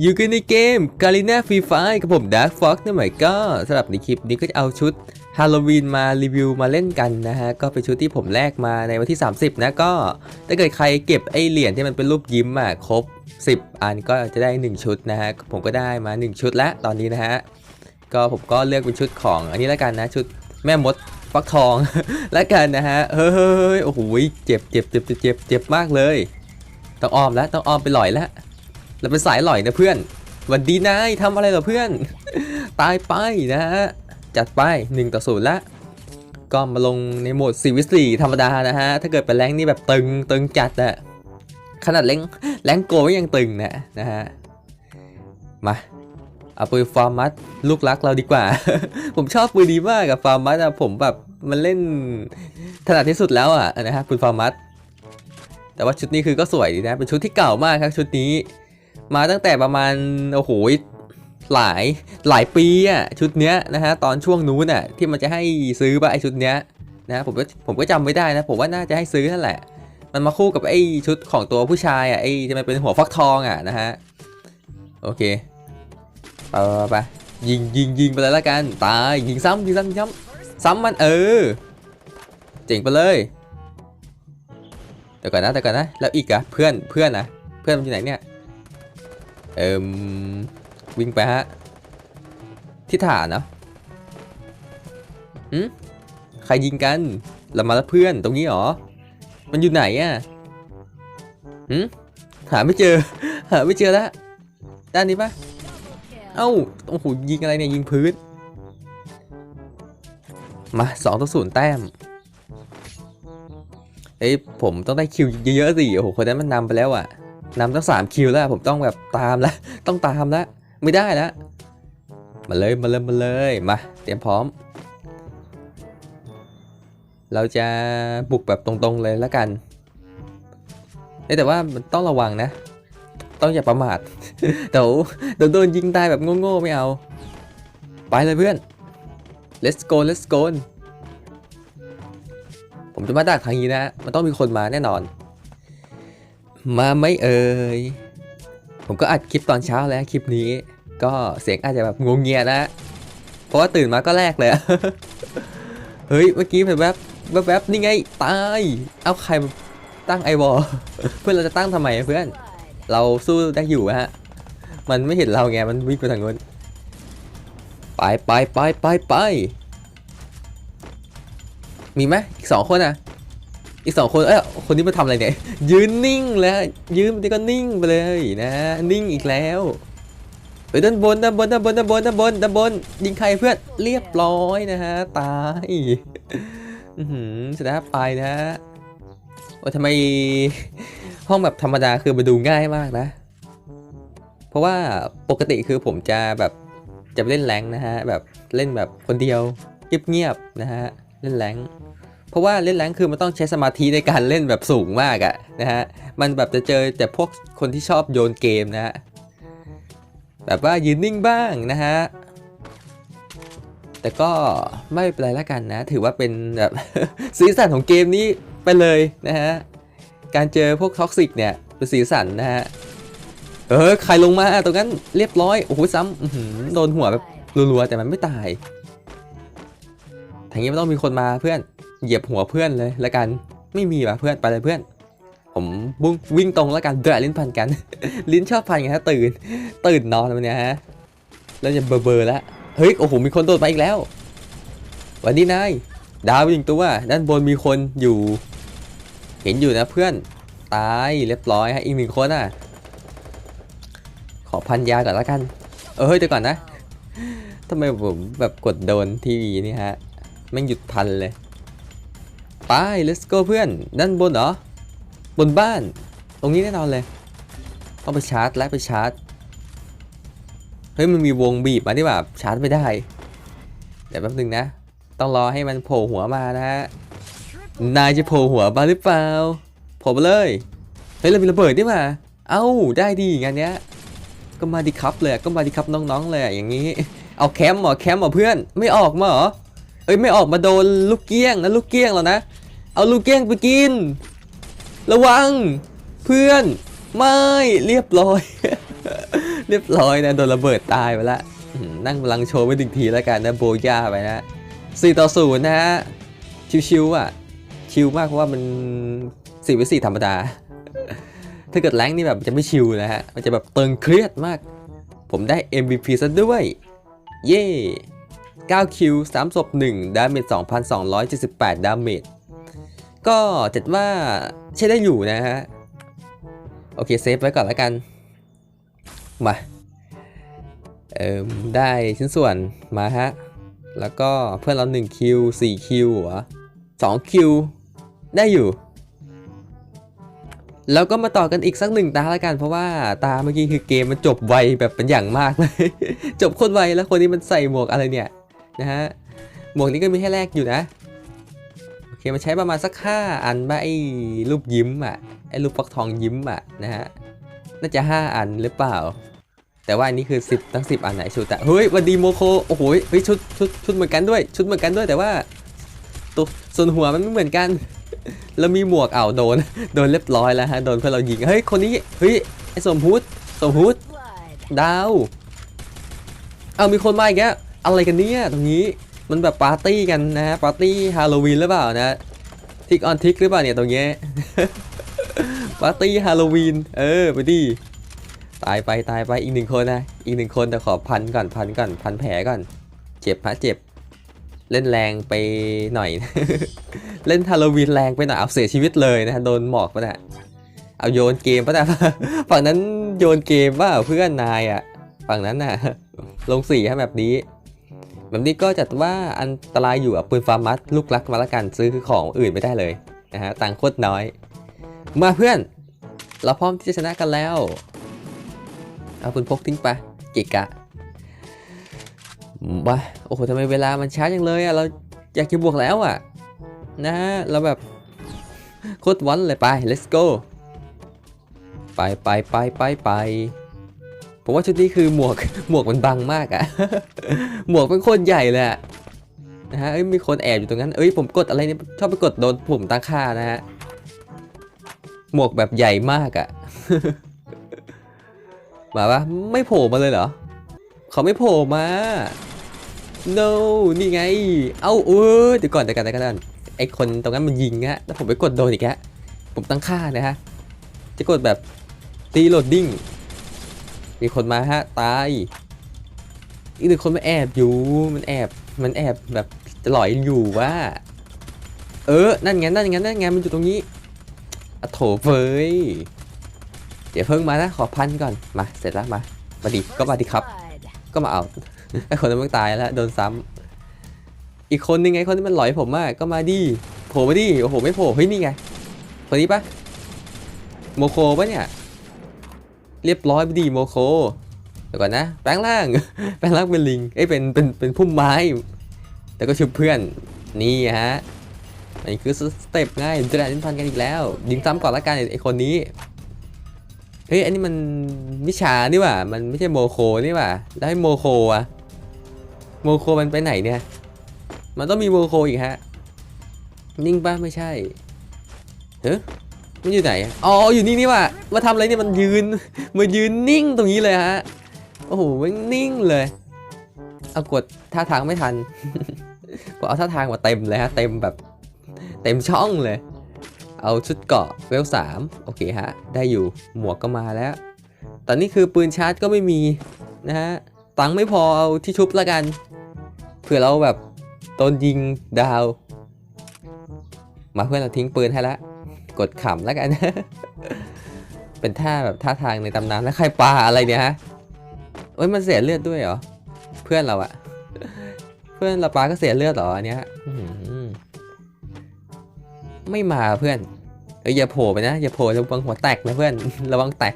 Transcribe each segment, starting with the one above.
อยู่กันในเกม g a r i n a Free Fire กับผม Dark Fox นั่นหมายก็สำหรับในคลิปนี้ก็จะเอาชุดฮาโลวีนมารีวิวมาเล่นกันนะฮะ ก็เป็นชุดที่ผมแลกมาในวันที่ 30 นะก็ถ้าเกิดใครเก็บไอเหรียญที่มันเป็นรูปยิ้มอะครบ 10 อันก็จะได้ 1 ชุดนะฮะ ผมก็ได้มา 1 ชุดแล้วตอนนี้นะฮะ ก็ผมก็เลือกเป็นชุดของอันนี้แล้วกันนะ ชุดแม่มดฟักทองแล้วกันนะฮะเฮ้ยโอ้โหเจ็บเจ็บเจ็บเจ็บเจ็บเจ็บมากเลย ต้องอ้อมแล้วต้องอ้อมไปหล่อยแล้ว เราเป็นสายหล่อยนะเพื่อนหวันดีนายทำอะไรเหรอเพื่อน ตายไปนะฮะ จัดไป1ต่อ0ละก็มาลงในโหมด4วิสีธรรมดานะฮะ ถ้าเกิดเป็นแรงนี่แบบตึงตึงจัดอะขนาดแรงแรงโกยังตึงนะนะฮะ มาเอาปืนฟอร์มัสลูกรักเราดีกว่า ผมชอบปืนดีมากกับฟอร์มัสอะผมแบบมันเล่นถนัดที่สุดแล้วอะนะฮะปืนฟอร์มัสแต่ว่าชุดนี้คือก็สวยดีนะเป็นชุดที่เก่ามากครับชุดนี้ มาตั้งแต่ประมาณโอ้โหหลายหลายปีอะชุดเนี้ยนะฮะตอนช่วงนู้นอะที่มันจะให้ซื้อป่ะไอชุดเนี้ยนะผมก็ผมก็จำไม่ได้นะผมว่าน่าจะให้ซื้อนั่นแหละ มันมาคู่กับไอชุดของตัวผู้ชายอะไอที่มันเป็นหัวฟักทองอะนะฮะโอเคไปไปไปยิงยิงยิงไปเลยละกันตายยิงซ้ำยิงซ้ำยิงซ้ำซ้ำมันเออเจ๋งไปเลยเดี๋ยวก่อนนะเดี๋ยวก่อนนะแล้วอีกอะเพื่อนเพื่อนนะเพื่อนมันอยู่ไหนเนี่ย เอิมวิ่งไปฮะ ที่ฐานนะหืมใครยิงกันเรามาแล้วเพื่อนตรงนี้หรอ มันอยู่ไหนอะหืมหาไม่เจอ หาไม่เจอแล้วด้านนี้ปะเอ้าโอ้โหยิงอะไรเนี่ยยิงพื้น มาสองต่อศูนย์แต้มเอ้ยผมต้องได้คิวเยอะๆสิโอ้โหคนนั้นมันนำไปแล้วอะ นำตั้งสามคิวแล้วผมต้องแบบตามแล้ว ต้องตามแล้ว ไม่ได้แล้ว มาเลยมาเลยมาเลยมาเตรียมพร้อม เราจะบุกแบบตรงๆเลยแล้วกันแต่ว่ามันต้องระวังนะ ต้องอย่าประมาทเดี๋ยวเดี๋ยวโดนยิงตายแบบโง่ๆไม่เอา ไปเลยเพื่อน let's go let's go ผมจะมาดักทางนี้นะ มันต้องมีคนมาแน่นอน มาไม่เอ่ย ผมก็อัดคลิปตอนเช้าแล้วคลิปนี้ ก็เสียงอาจจะแบบงงเงียนะ เพราะว่าตื่นมาก็แรกเลย เฮ้ย เมื่อกี้แวบแวบแวบนี่ไง ตาย เอาใครตั้งไอวอลเพื่อนเราจะตั้งทำไมเพื่อน เราสู้ได้อยู่ฮะ มันไม่เห็นเราไง มันวิ่งไปทางนู้น ไปไปไปไปไป มีไหมอีกสองคนอะ อีกสองคนเอ้ยคนนี้มาทำอะไรเนี่ยยืนนิ่งแล้วยืนนี่ก็นิ่งไปเลยนะนิ่งอีกแล้วไปด้านบนด้านบนด้านบนด้านบนด้านบนด้านบนยิงใครเพื่อนเรียบร้อยนะฮะตายอือหือสร็จแล้วไปนะฮะว่าทำไมห้องแบบธรรมดาคือมาดูง่ายมากนะ เพราะว่าปกติคือผมจะแบบจะไปเล่นแรงนะฮะแบบเล่นแบบคนเดียวเงียบๆนะฮะเล่นแรง เพราะว่าเล่นแรงคือมันต้องใช้สมาธิในการเล่นแบบสูงมากอะนะฮะ มันแบบจะเจอแต่พวกคนที่ชอบโยนเกมนะฮะ แบบว่ายืนนิ่งบ้างนะฮะ แต่ก็ไม่เป็นไรล้วกันนะ ถือว่าเป็นแบบสีสันของเกมนี้ไปเลยนะฮะ การเจอพวกท็อกซิกเนี่ยเป็นสีสันนะฮะ เออใครลงมาตรงนั้นเรียบร้อย โอ้โหซ้ำโดนหัวแบบรัวๆแต่มันไม่ตายทางนี้ไม่ต้องมีคนมาเพื่อน เหยียบหัวเพื่อนเลยแล้วกันไม่มีว่ะเพื่อนไปเลยเพื่อน ผมบุ้งวิ่งตรงแล้วกันเดือดลิ้นพันกัน ลิ้นชอบพันกันฮะตื่น ตื่นนอนวันเนี้ยฮะแล้วจะเบอร์เบอร์แล้วเฮ้ยโอ้โหมีคนโดดมาอีกแล้ววันนี้นายดาวยิงตัวด้านบนมีคนอยู่ เห็นอยู่นะเพื่อนตายเรียบร้อยฮะอีกหนึ่งคนอะ ขอพันยาก่อนแล้วกัน เออเฮ้ยเดี๋ยวก่อนนะทำไมผมแบบกดโดนทีวีนี่ฮะแม่งหยุดพันเลย ไป let's go เพื่อน ด้านบนเหรอ บนบ้าน ตรงนี้แน่นอนเลย ต้องไปชาร์จและไปชาร์จ เฮ้ย มันมีวงบีบมาที่แบบชาร์จไม่ได้ เดี๋ยวแป๊บนึงนะ ต้องรอให้มันโผล่หัวมานะฮะ นายจะโผล่หัวมาหรือเปล่า โผล่มาเลย เฮ้ยเรามีระเบิดนี่มา เอ้า ได้ดีงานเนี้ย ก็มาดีครับเลย ก็มาดีครับน้องๆเลยอะอย่างนี้ เอาแคมป์เหรอ แคมป์เหรอเพื่อน ไม่ออกมาเหรอเอ้ยไม่ออกมาโดนลูกเกี้ยงนะลูกเกี้ยงแล้วนะ เอาลูกเกี้ยงไปกิน ระวัง เพื่อน ไม่เรียบร้อย เรียบร้อยนะโดนระเบิดตายไปละนั่งพลังโชว์ไปหนึ่งทีแล้วกันนะโบย่าไปนะสี่ต่อศูนย์นะฮะชิวๆอะ ชิวมากเพราะว่ามันสี่วิสี่ธรรมดา ถ้าเกิดแรงนี่แบบจะไม่ชิวนะฮะ มันจะแบบเติงเครียดมาก ผมได้ MVP ซะด้วย เย่9คิว3ศพ1ดาเมจ2,278 ดาเมจ ก็จัดว่าใช้ได้อยู่นะฮะ โอเคเซฟไว้ก่อนแล้วกัน มาเอ่มได้ชิ้นส่วนมาฮะ แล้วก็เพื่อนเรา1คิว4คิวหรอ2คิวได้อยู่ แล้วก็มาต่อกันอีกสักหนึ่งตาแล้วกัน เพราะว่าตาเมื่อกี้คือเกมมันจบไวแบบเป็นอย่างมากเลย จบโคตรไวแล้วคนนี้มันใส่หมวกอะไรเนี่ยนะฮะ หมวกนี้ก็มีให้แลกอยู่นะ เคมันใช้ประมาณสักห้าอันบ้าไอ้รูปยิ้มอะไอ้รูปฟักทองยิ้มอะนะฮะน่าจะห้าอันหรือเปล่า แต่ว่าอันนี้คือ10ทั้ง10อันไหนชุดอะเฮ้ยวันดีโมโคโอ้โหเฮ้ยชุดชุดชุดเหมือนกันด้วย ชุดเหมือนกันด้วยแต่ว่าตัวส่วนหัวมันไม่เหมือนกัน แล้วมีหมวกเอาวโดนโดนเรียบร้อยแล้วฮะโดนเพื่อนเรายิงเฮ้ยคนนี้เฮ้ยไอ้สมพุทธสมพุทธดาวเอามีคนมาอีกแล้วอะไรกันเนี่ยตรงนี้ มันแบบปาร์ตี้กันนะฮะปาร์ตี้ฮาโลวีนหรือเปล่านะทิกออนทิกหรือเปล่าเนี่ยตรงเนี้ยปาร์ตี้ฮาโลวีนเออไปดิตายไปตายไปอีกหนึ่งคนนะอีกหนึ่งคนแต่ขอพันก่อนพันก่อนพันแผลก่อน เจ็บฮะเจ็บ เล่นแรงไปหน่อย เล่นฮาโลวีนแรงไปหน่อยเอาเสียชีวิตเลยนะโดนหมอกปะเนี่ยเอาโยนเกมปะเนี่ยฝั่งนั้นโยนเกมว่าเพื่อนนายอะ ฝั่งนั้นน่ะ ลงสี่ฮะแบบนี้ แบบนี้ก็จัดว่าอันตรายอยู่อะปืนฟาร์มัสลูกรักมาละกันซื้อของอื่นไม่ได้เลยนะฮะตังค์โคตรน้อย มาเพื่อน เราพร้อมที่จะชนะกันแล้ว เอาปืนพกทิ้งไปเกะกะบ้าโอ้โหทำไมเวลามันช้าจังเลยอะเราอยากจะบวกแล้วอะนะฮะเราแบบโคตรวันเลยไป let's go ไปไปไปไปไป ผมว่าชุดนี้คือหมวกหมวกมันบังมากอะหมวกเป็นคตรใหญ่เลยอะนะฮะเอ้ยมีคนแอบอยู่ตรงนั้น เอ้ยผมกดอะไรเนี่ยชอบไปกดโดนปุ่มตั้งค่านะฮะหมวกแบบใหญ่มากอะมาปะไม่โผล่มาเลยเหรอเขาไม่โผล่มา no นี่ไง เอ้าเออเดี๋ยวก่อนเดี๋ยวก่อนเดี๋ยวก่อนไอคนตรงนั้นมันยิงอะแล้วผมไปกดโดนอีกแล้วผมตั้งค่านะฮะจะกดแบบตีโหลดดิ้ง มีคนมาฮะตาย อีกหนึ่งคนมาแอบอยู่ มันแอบ มันแอบแบบจะลอยอยู่ว่า เออ นั่นไง นั่นไง นั่นไง มันอยู่ตรงนี้อโถเฟยเดี๋ยวเพิ่งมานะ ขอพันก่อน มา เสร็จแล้วมา มาดิ ก็มาดิครับ ก็มาเอา ไอคนนั้นมันตายแล้ว โดนซ้ำอีกคนนึงไง คนที่มันหลอยผมมาก ก็มาดิ โผล่มาดิ โอ้โห ไม่โผล่ เฮ้ย นี่ไง คนนี้ปะโมโคปะเนี่ย เรียบร้อยดีโมโคเดี๋ยวก่อนนะแปลงร่างแปลงร่างเป็นลิงเอ้ยเป็นเป็นเป็นพุ่มไม้ แต่ก็ชุบเพื่อนนี่ฮะอันนี้คือสเต็ปง่ายจะได้เล่นพันกันอีกแล้ว ยิงซ้ำก่อนละกันไอคนนี้เฮ้ยอันนี้มันวิชานี่ว่ามันไม่ใช่โมโคนี่ว่าแล้วให้โมโคอะโมโคมันไปไหนเนี่ย มันต้องมีโมโคอีกฮะนิ่งปะไม่ใช่เฮ้ มันอยู่ไหน อ๋อ อยู่นี่นี่ว่ามาทำอะไรเนี่ย มันยืน มายืนนิ่งตรงนี้เลยฮะ โอ้โห มันนิ่งเลย เอากดท่าทางไม่ทันก็เอาท่าทางมาเต็มเลยฮะ เต็มแบบ เต็มช่องเลย เอาชุดเกาะเวลสามโอเคฮะ ได้อยู่ หมวกก็มาแล้ว ตอนนี้คือปืนชาร์จก็ไม่มีนะฮะ ตังค์ไม่พอเอาที่ชุบละกัน เผื่อเราแบบโดนยิงดาว มาเพื่อนเราทิ้งปืนให้ละ กดขำแล้วกัน เป็นท่าแบบท่าทางในตำนานแล้วใครปาอะไรเนี่ยฮะเอ้ยมันเสียเลือดด้วยเหรอ เพื่อนเราอะเพื่อนเราปาก็เสียเลือดเหรออันเนี้ยไม่มาเพื่อนเอ้ยอย่าโผล่ไปนะอย่าโผล่ระวังหัวแตกนะเพื่อน ระวังแตก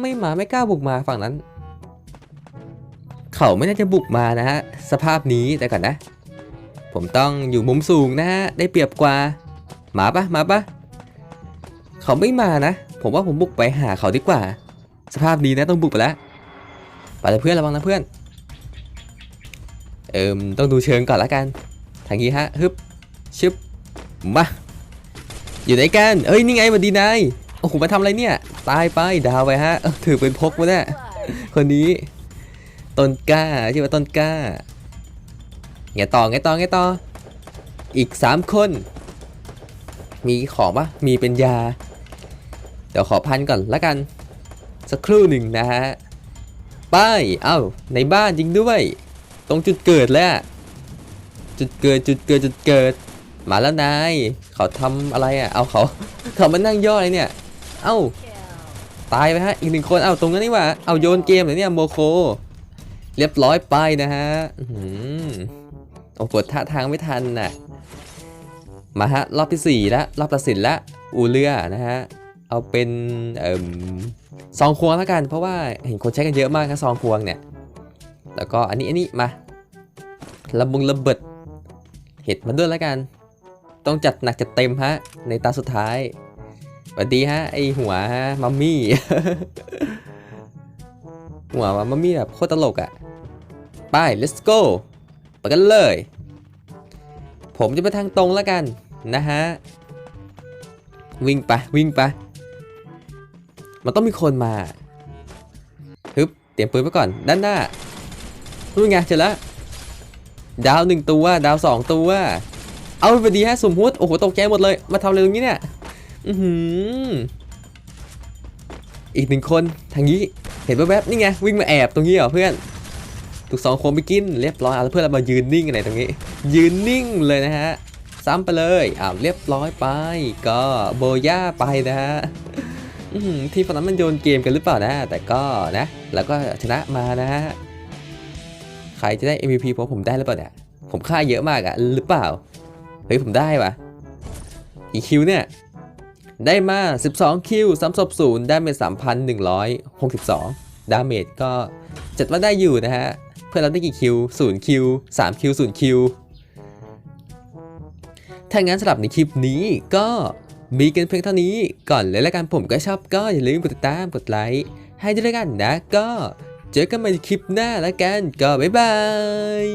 ไม่มาไม่กล้าบุกมาฝั่งนั้น เขาไม่น่าจะบุกมานะฮะสภาพนี้แต่ก่อนนะ ผมต้องอยู่มุมสูงนะฮะได้เปรียบกว่า มาปะมาปะเขาไม่มานะ ผมว่าผมบุกไปหาเขาดีกว่า สภาพนี้นะต้องบุกไปแล้วไปเลยเพื่อนระวังนะเพื่อน เอิมต้องดูเชิงก่อนละกัน ทางนี้ฮะฮึบชึบมาอยู่ไหนกันเอ้ยนี่ไงสวัสดีนายโอ้โหมาทำอะไรเนี่ยตายไปดาวไปฮะถือเป็นพกมาเนี่ยคนนี้ต้นกล้าชื่อว่าต้นกล้าไงต่อไงต่อไงต่ออีกสามคน มีของปะมีเป็นยา เดี๋ยวขอพันก่อนละกัน สักครู่หนึ่งนะฮะไปเอ้า ในบ้านจริงด้วย ตรงจุดเกิดแล้ว จุดเกิดจุดเกิดจุดเกิด มาแล้วนาย เขาทำอะไรอะ เอาเขา เขามานั่งย่ออะไรเนี่ย เอ้า ตายไปฮะ อีกหนึ่งคน เอ้า ตรงนั้นนี่ว่า เอาโยนเกมเหรอเนี่ยโมโค เรียบร้อยไปนะฮะ อื้อหือโอ้กดท่าทางไม่ทันน่ะ มาฮะรอบที่สี่แล้วรอบตัดสินแล้วอูเรือนะฮะเอาเป็นเอ่มซองควงแล้วกัน เพราะว่าเห็นคนใช้กันเยอะมากนะซองควงเนี่ยแล้วก็อันนี้อันนี้มาระบุงระเบิดเห็ดมันด้วยแล้วกัน ต้องจัดหนักจัดเต็มฮะในตาสุดท้ายสวัสดีฮะไอหัวฮะมัมมี่หัวมัมมี่แบบโคตรตลกอะ่ะไป let's go ไปกันเลย ผมจะไปทางตรงแล้วกันนะฮะ วิ่งไปวิ่งไป มันต้องมีคนมาฮึบเตรียมปืนไว้ก่อน ด้านหน้ารู้ไงเจอแล้วดาวหนึ่งตัว ดาวสองตัว เอาไปดีฮะสมมุติโอ้โหตกใจหมดเลย มาทำอะไรตรงนี้เนี่ย อือหืออีกหนึ่งคนทางนี้เห็นแวบๆนี่ไงวิ่งมาแอบตรงนี้เหรอเพื่อน ถูกสองคนไปกินเรียบร้อยเอาแล้วเพื่อนเรามายืนนิ่งไหนตรงนี้ ยืนนิ่งเลยนะฮะซ้ำไปเลยอ้าวเรียบร้อยไป ก็โบย่าไปนะฮะทีมฝั่งนั้นมันโยนเกมกันหรือเปล่านะ แต่ก็นะแล้วก็ชนะมานะฮะใครจะได้ MVP เพราะผมได้หรือเปล่าเนี่ยผมค่าเยอะมากอะหรือเปล่าเฮ้ยผมได้ปะกี่คิวเนี่ยได้มา 12 คิว3ศพ0ได้เป็น3,162 ดาเมจก็จัดว่าได้อยู่นะฮะ เพื่อนเราได้กี่คิว0คิว3คิว0คิวถ้างั้นสำหรับในคลิปนี้ก็มีกันเพียงเท่านี้ก่อนเลยละกันผมก็ชอบก็อย่าลืมกดติดตามกดไลค์ให้ด้วยละกันนะก็เจอกันใหม่ในคลิปหน้าแล้วกันก็บ๊ายบาย